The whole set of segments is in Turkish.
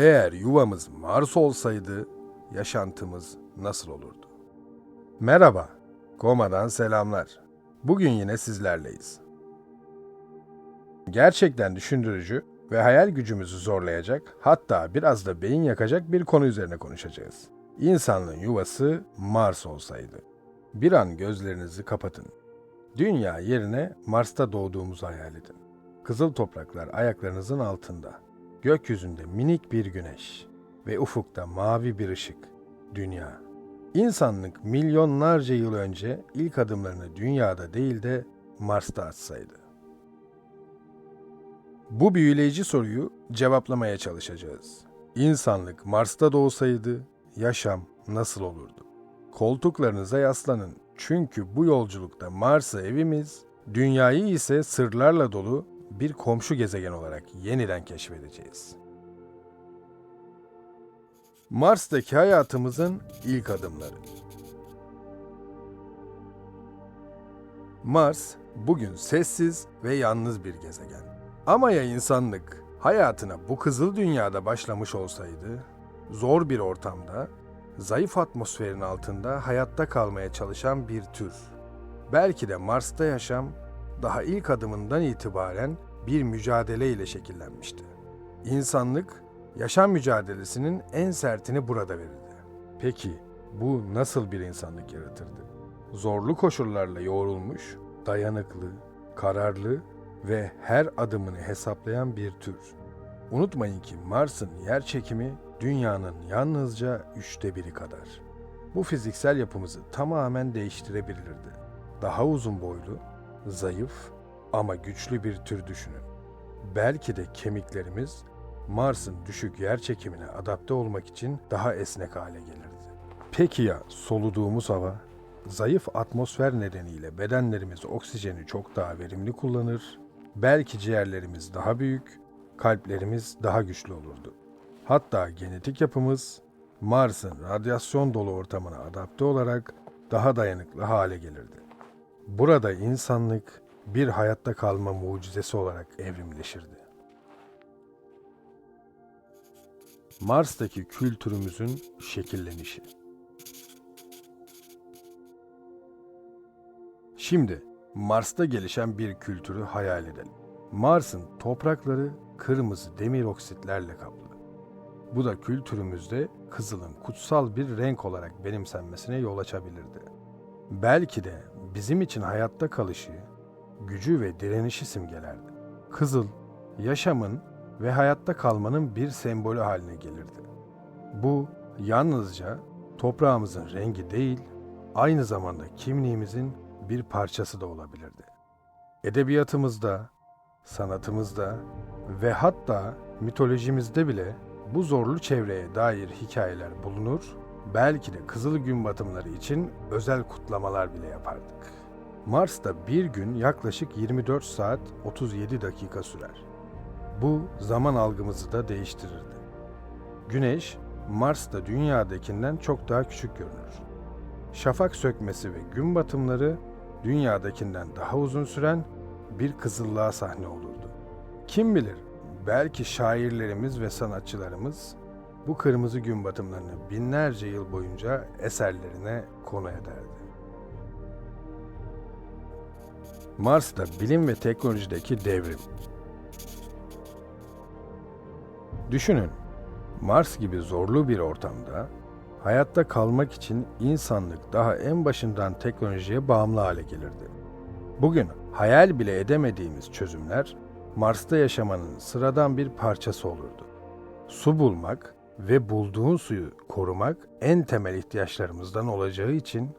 Eğer yuvamız Mars olsaydı yaşantımız nasıl olurdu? Merhaba, Koma'dan selamlar. Bugün yine sizlerleyiz. Gerçekten düşündürücü ve hayal gücümüzü zorlayacak, hatta biraz da beyin yakacak bir konu üzerine konuşacağız. İnsanlığın yuvası Mars olsaydı. Bir an gözlerinizi kapatın. Dünya yerine Mars'ta doğduğumuzu hayal edin. Kızıl topraklar ayaklarınızın altında. Gökyüzünde minik bir güneş ve ufukta mavi bir ışık. Dünya. İnsanlık milyonlarca yıl önce ilk adımlarını dünyada değil de Mars'ta atsaydı. Bu büyüleyici soruyu cevaplamaya çalışacağız. İnsanlık Mars'ta doğsaydı yaşam nasıl olurdu? Koltuklarınıza yaslanın çünkü bu yolculukta Mars'ı evimiz, dünyayı ise sırlarla dolu bir komşu gezegen olarak yeniden keşfedeceğiz. Mars'taki hayatımızın ilk adımları. Mars bugün sessiz ve yalnız bir gezegen. Ama ya insanlık hayatına bu kızıl dünyada başlamış olsaydı, zor bir ortamda, zayıf atmosferin altında hayatta kalmaya çalışan bir tür. Belki de Mars'ta yaşam daha ilk adımından itibaren bir mücadele ile şekillenmişti. İnsanlık yaşam mücadelesinin en sertini burada verirdi. Peki bu nasıl bir insanlık yaratırdı? Zorlu koşullarla yoğrulmuş, dayanıklı, kararlı ve her adımını hesaplayan bir tür. Unutmayın ki Mars'ın yer çekimi dünyanın yalnızca üçte biri kadar. Bu fiziksel yapımızı tamamen değiştirebilirdi. Daha uzun boylu, zayıf ama güçlü bir tür düşünün. Belki de kemiklerimiz Mars'ın düşük yer çekimine adapte olmak için daha esnek hale gelirdi. Peki ya soluduğumuz hava? Zayıf atmosfer nedeniyle bedenlerimiz oksijeni çok daha verimli kullanır, belki ciğerlerimiz daha büyük, kalplerimiz daha güçlü olurdu. Hatta genetik yapımız Mars'ın radyasyon dolu ortamına adapte olarak daha dayanıklı hale gelirdi. Burada insanlık bir hayatta kalma mucizesi olarak evrimleşirdi. Mars'taki kültürümüzün şekillenişi. Şimdi Mars'ta gelişen bir kültürü hayal edelim. Mars'ın toprakları kırmızı demir oksitlerle kaplı. Bu da kültürümüzde kızılın kutsal bir renk olarak benimsenmesine yol açabilirdi. Belki de bizim için hayatta kalışı, gücü ve direnişi simgelerdi. Kızıl, yaşamın ve hayatta kalmanın bir sembolü haline gelirdi. Bu yalnızca toprağımızın rengi değil, aynı zamanda kimliğimizin bir parçası da olabilirdi. Edebiyatımızda, sanatımızda ve hatta mitolojimizde bile bu zorlu çevreye dair hikayeler bulunur, belki de kızıl gün batımları için özel kutlamalar bile yapardık. Mars'ta bir gün yaklaşık 24 saat 37 dakika sürer. Bu zaman algımızı da değiştirirdi. Güneş, Mars'ta dünyadakinden çok daha küçük görünür. Şafak sökmesi ve gün batımları dünyadakinden daha uzun süren bir kızıllığa sahne olurdu. Kim bilir, belki şairlerimiz ve sanatçılarımız bu kırmızı gün batımlarını binlerce yıl boyunca eserlerine konu ederdi. Mars'ta bilim ve teknolojideki devrim. Düşünün, Mars gibi zorlu bir ortamda hayatta kalmak için insanlık daha en başından teknolojiye bağımlı hale gelirdi. Bugün hayal bile edemediğimiz çözümler Mars'ta yaşamanın sıradan bir parçası olurdu. Su bulmak ve bulduğun suyu korumak en temel ihtiyaçlarımızdan olacağı için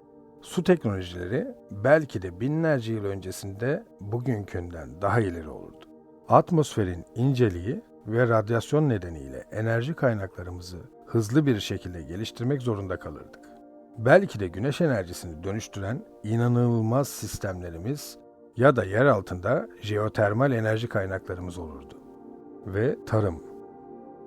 su teknolojileri belki de binlerce yıl öncesinde bugünkünden daha ileri olurdu. Atmosferin inceliği ve radyasyon nedeniyle enerji kaynaklarımızı hızlı bir şekilde geliştirmek zorunda kalırdık. Belki de güneş enerjisini dönüştüren inanılmaz sistemlerimiz ya da yer altında jeotermal enerji kaynaklarımız olurdu. Ve tarım.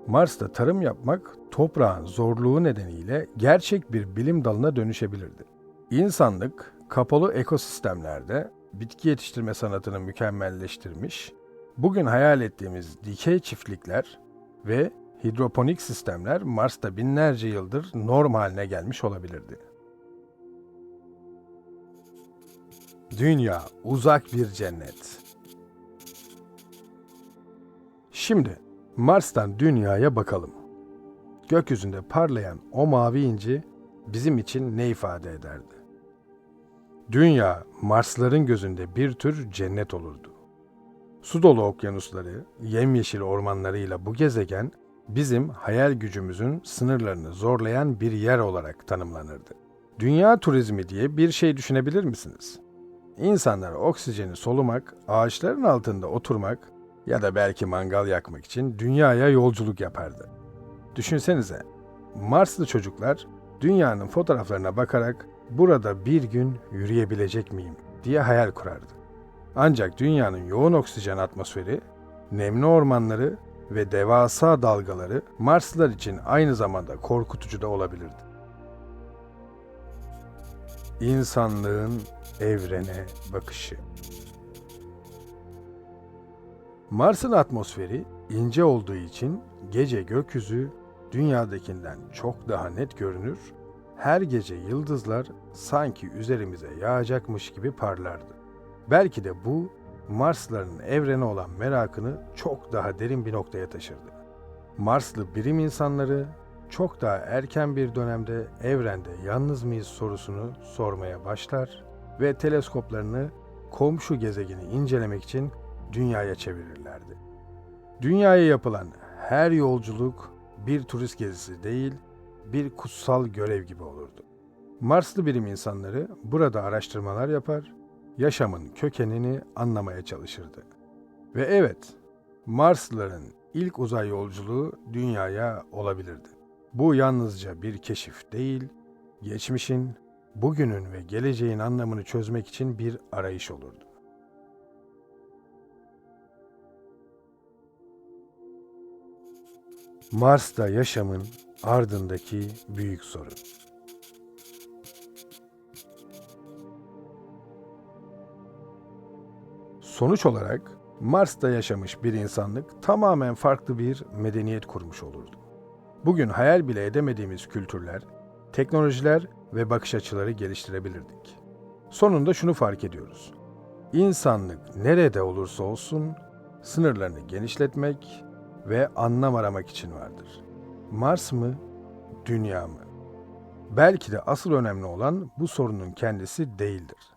Mars'ta tarım yapmak toprağın zorluğu nedeniyle gerçek bir bilim dalına dönüşebilirdi. İnsanlık kapalı ekosistemlerde bitki yetiştirme sanatını mükemmelleştirmiş, bugün hayal ettiğimiz dikey çiftlikler ve hidroponik sistemler Mars'ta binlerce yıldır norm haline gelmiş olabilirdi. Dünya uzak bir cennet. Şimdi Mars'tan dünyaya bakalım. Gökyüzünde parlayan o mavi inci bizim için ne ifade ederdi? Dünya Marsların gözünde bir tür cennet olurdu. Su dolu okyanusları, yemyeşil ormanlarıyla bu gezegen bizim hayal gücümüzün sınırlarını zorlayan bir yer olarak tanımlanırdı. Dünya turizmi diye bir şey düşünebilir misiniz? İnsanlar oksijeni solumak, ağaçların altında oturmak ya da belki mangal yakmak için dünyaya yolculuk yapardı. Düşünsenize, Marslı çocuklar dünyanın fotoğraflarına bakarak burada bir gün yürüyebilecek miyim diye hayal kurardı. Ancak dünyanın yoğun oksijen atmosferi, nemli ormanları ve devasa dalgaları Marslılar için aynı zamanda korkutucu da olabilirdi. İnsanlığın evrene bakışı Mars'ın atmosferi ince olduğu için gece gökyüzü dünyadakinden çok daha net görünür, her gece yıldızlar sanki üzerimize yağacakmış gibi parlardı. Belki de bu Marslıların evrene olan merakını çok daha derin bir noktaya taşırdı. Marslı bilim insanları çok daha erken bir dönemde evrende yalnız mıyız sorusunu sormaya başlar ve teleskoplarını komşu gezegeni incelemek için dünyaya çevirirlerdi. Dünyaya yapılan her yolculuk bir turist gezisi değil, bir kutsal görev gibi olurdu. Marslı bilim insanları burada araştırmalar yapar, yaşamın kökenini anlamaya çalışırdı. Ve evet, Marslıların ilk uzay yolculuğu dünyaya olabilirdi. Bu yalnızca bir keşif değil, geçmişin, bugünün ve geleceğin anlamını çözmek için bir arayış olurdu. Mars'ta yaşamın ardındaki büyük sorun. Sonuç olarak Mars'ta yaşamış bir insanlık tamamen farklı bir medeniyet kurmuş olurdu. Bugün hayal bile edemediğimiz kültürler, teknolojiler ve bakış açıları geliştirebilirdik. Sonunda şunu fark ediyoruz. İnsanlık nerede olursa olsun sınırlarını genişletmek ve anlam aramak için vardır. Mars mı, dünya mı? Belki de asıl önemli olan bu sorunun kendisi değildir.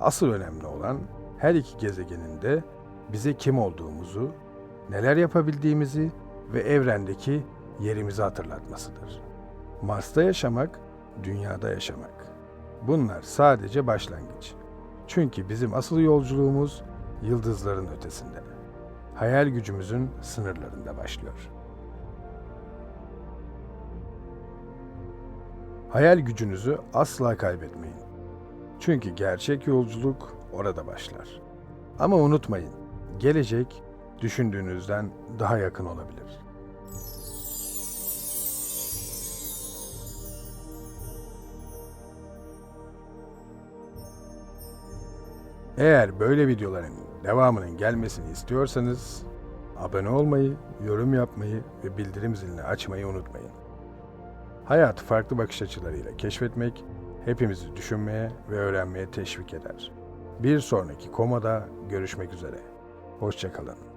Asıl önemli olan her iki gezegenin de bize kim olduğumuzu, neler yapabildiğimizi ve evrendeki yerimizi hatırlatmasıdır. Mars'ta yaşamak, dünyada yaşamak. Bunlar sadece başlangıç. Çünkü bizim asıl yolculuğumuz yıldızların ötesinde. Hayal gücümüzün sınırlarında başlıyor. Hayal gücünüzü asla kaybetmeyin. Çünkü gerçek yolculuk orada başlar. Ama unutmayın, gelecek düşündüğünüzden daha yakın olabilir. Eğer böyle videoların devamının gelmesini istiyorsanız abone olmayı, yorum yapmayı ve bildirim zilini açmayı unutmayın. Hayatı farklı bakış açılarıyla keşfetmek hepimizi düşünmeye ve öğrenmeye teşvik eder. Bir sonraki komada görüşmek üzere. Hoşçakalın.